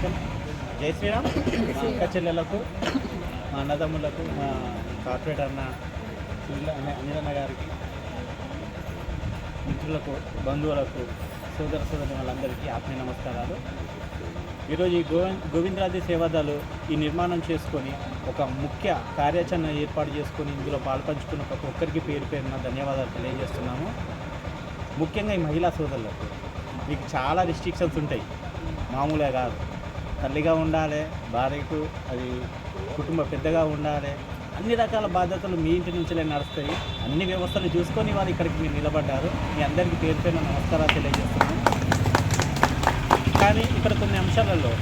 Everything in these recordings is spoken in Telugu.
జై శ్రీరామ్. అక్క చెల్లెలకు మా అన్నదమ్ములకు మా కార్పొరేట్ అన్న అనిరన్న గారికి మిత్రులకు బంధువులకు సోదర సోదరి వాళ్ళందరికీ ఆత్మీయ నమస్కారాలు. ఈరోజు ఈ గోవింద్ గోవిందరాజు సేవాదాలు ఈ నిర్మాణం చేసుకొని ఒక ముఖ్య కార్యాచరణ ఏర్పాటు చేసుకొని ఇందులో పాల్పంచుకున్న ప్రతి ఒక్కరికి పేరు పేరున ధన్యవాదాలు తెలియజేస్తున్నాము. ముఖ్యంగా ఈ మహిళా సోదరులకు. మీకు చాలా రిస్ట్రిక్షన్స్ ఉంటాయి. మామూలుగా కాదు. తల్లిగా ఉండాలి భార్యకు అది కుటుంబ పెద్దగా ఉండాలి. అన్ని రకాల బాధ్యతలు మీ ఇంటి నుంచిలే నడుస్తాయి. అన్ని వ్యవస్థలు చూసుకొని వారు ఇక్కడికి మీరు నిలబడ్డారు. మీ అందరికీ పేరు పేరున నమస్కారాలు తెలియజేస్తున్నాను. కానీ ఇక్కడ కొన్ని అంశాలలో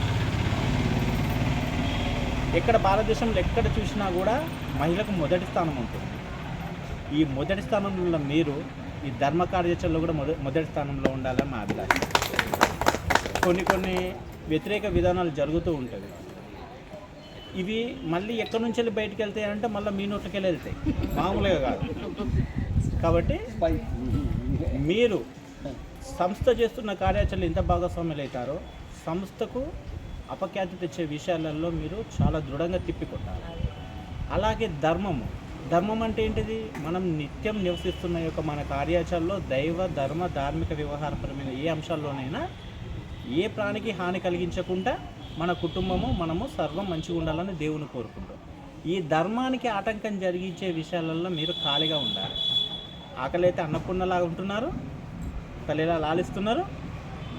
ఎక్కడ భారతదేశంలో ఎక్కడ చూసినా కూడా మహిళకు మొదటి స్థానం ఉంటుంది. ఈ మొదటి స్థానంలో మీరు ఈ ధర్మ కార్యాచరణలో కూడా మొద మొదటి స్థానంలో ఉండాలని మా అభిలాష. కొన్ని కొన్ని వ్యతిరేక విధానాలు జరుగుతూ ఉంటుంది ఇవి మళ్ళీ ఎక్కడి నుంచి వెళ్ళి బయటకు వెళ్తాయి అంటే మళ్ళీ మీ నోట్లకి వెళ్తాయి. మామూలుగా కాదు. కాబట్టి మీరు సంస్థ చేస్తున్న కార్యాచరణ ఎంత భాగస్వాములు అవుతారో సంస్థకు అపఖ్యాతి తెచ్చే విషయాలలో మీరు చాలా దృఢంగా తిప్పికొట్టాలి. అలాగే ధర్మము. ధర్మం అంటే ఏంటిది? మనం నిత్యం నివసిస్తున్న యొక్క మన కార్యాచరణలో దైవ ధర్మ ధార్మిక వ్యవహారపరమైన ఏ అంశాల్లోనైనా ఏ ప్రాణికి హాని కలిగించకుండా మన కుటుంబము మనము సర్వం మంచిగా ఉండాలని దేవుని కోరుకుంటాం. ఈ ధర్మానికి ఆటంకం జరిగించే విషయాలలో మీరు ఖాళీగా ఉండాలి. ఆకలి అయితే అన్నపూర్ణలాగా ఉంటున్నారు. తల్లిలా లాలిస్తున్నారు.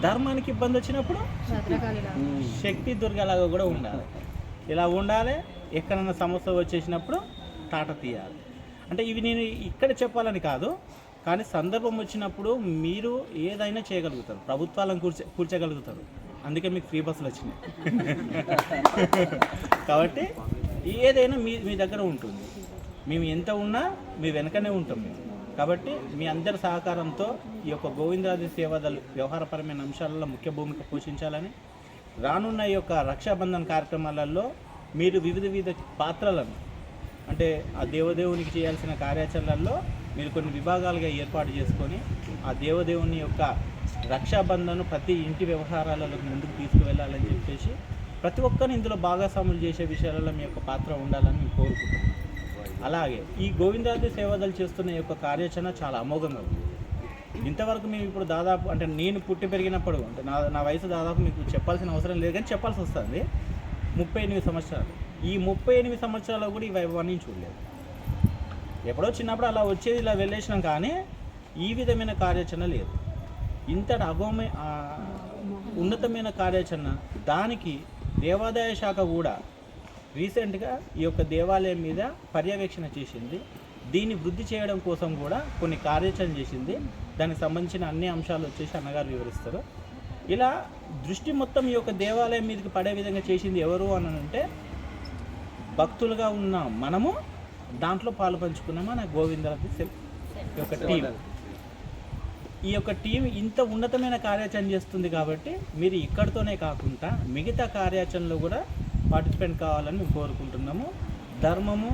ధర్మానికి ఇబ్బంది వచ్చినప్పుడు శక్తి దుర్గలాగా కూడా ఉండాలి. ఇలా ఉండాలి. ఎక్కడన్నా సమస్య వచ్చేసినప్పుడు తాట తీయాలి. అంటే ఇవి నేను ఇక్కడ చెప్పాలని కాదు. కానీ సందర్భం వచ్చినప్పుడు మీరు ఏదైనా చేయగలుగుతారు. ప్రభుత్వాలను కూర్చే కూర్చోగలుగుతారు. అందుకే మీకు ఫ్రీ బస్సులు వచ్చినాయి. కాబట్టి ఏదైనా మీ మీ దగ్గర ఉంటుంది. మేము ఎంత ఉన్నా మీ వెనకనే ఉంటాం మేము. కాబట్టి మీ అందరి సహకారంతో ఈ యొక్క గోవిందరాజు సేవాదలు వ్యవహారపరమైన అంశాలలో ముఖ్య భూమిక పోషించాలని రానున్న ఈ యొక్క రక్షాబంధన్ కార్యక్రమాలలో మీరు వివిధ వివిధ పాత్రలను అంటే ఆ దేవదేవునికి చేయాల్సిన కార్యాచరణలో మీరు కొన్ని విభాగాలుగా ఏర్పాటు చేసుకొని ఆ దేవదేవుని యొక్క రక్షాబంధను ప్రతి ఇంటి వ్యవహారాలలోకి ముందుకు తీసుకువెళ్ళాలని చెప్పేసి ప్రతి ఒక్కరిని ఇందులో భాగస్వాములు చేసే విషయాలలో మీ యొక్క పాత్ర ఉండాలని మేము కోరుకుంటున్నాం. అలాగే ఈ గోవిందాది సేవదలు చేస్తున్న ఈ యొక్క కార్యాచరణ చాలా అమోఘంగా ఉంది. ఇంతవరకు మేము ఇప్పుడు దాదాపు అంటే నేను పుట్టి పెరిగినప్పుడు అంటే నా నా వయసు దాదాపు మీకు చెప్పాల్సిన అవసరం లేదు కానీ చెప్పాల్సి వస్తుంది. ముప్పై ఎనిమిది సంవత్సరాలు. ఈ ముప్పై ఎనిమిది సంవత్సరాల్లో కూడా ఈ వైభవాన్ని చూడలేదు. ఎప్పుడో చిన్నప్పుడు అలా వచ్చేది ఇలా వెళ్ళేసినాం కానీ ఈ విధమైన కార్యాచరణ లేదు. ఇంతటి అగోమ ఉన్నతమైన కార్యాచరణ. దానికి దేవాదాయ శాఖ కూడా రీసెంట్గా ఈ యొక్క దేవాలయం మీద పర్యవేక్షణ చేసింది. దీన్ని వృద్ధి చేయడం కోసం కూడా కొన్ని కార్యాచరణ చేసింది. దానికి సంబంధించిన అన్ని అంశాలు వచ్చేసి అన్నగారు వివరిస్తారు. ఇలా దృష్టి మొత్తం ఈ యొక్క దేవాలయం మీదకి పడే విధంగా చేసింది ఎవరు అని అంటే భక్తులుగా ఉన్న మనము దాంట్లో పాలు పంచుకున్న మన గోవిందరాజు సెల్ ఈ యొక్క టీం ఈ యొక్క టీం ఇంత ఉన్నతమైన కార్యాచరణ చేస్తుంది కాబట్టి మీరు ఇక్కడితోనే కాకుండా మిగతా కార్యాచరణలో కూడా పార్టిసిపేట్ కావాలని మేము కోరుకుంటున్నాము. ధర్మము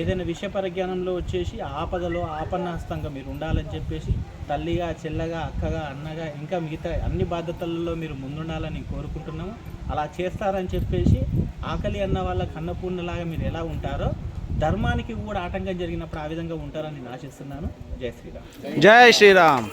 ఏదైనా విషయ పరిజ్ఞానంలో వచ్చేసి ఆపదలో ఆపన్నహస్తంగా మీరు ఉండాలని చెప్పేసి తల్లిగా చెల్లగా అక్కగా అన్నగా ఇంకా మిగతా అన్ని బాధ్యతలలో మీరు ముందుండాలని కోరుకుంటున్నాము. అలా చేస్తారని చెప్పేసి ఆకలి అన్న వాళ్ళ కన్నపూర్ణలాగా మీరు ఎలా ఉంటారో ధర్మానికి కూడా ఆటంకం జరిగినప్పుడు ఆ విధంగా ఉంటారని ఆశిస్తున్నాను. జై శ్రీరామ్. జై శ్రీరామ్.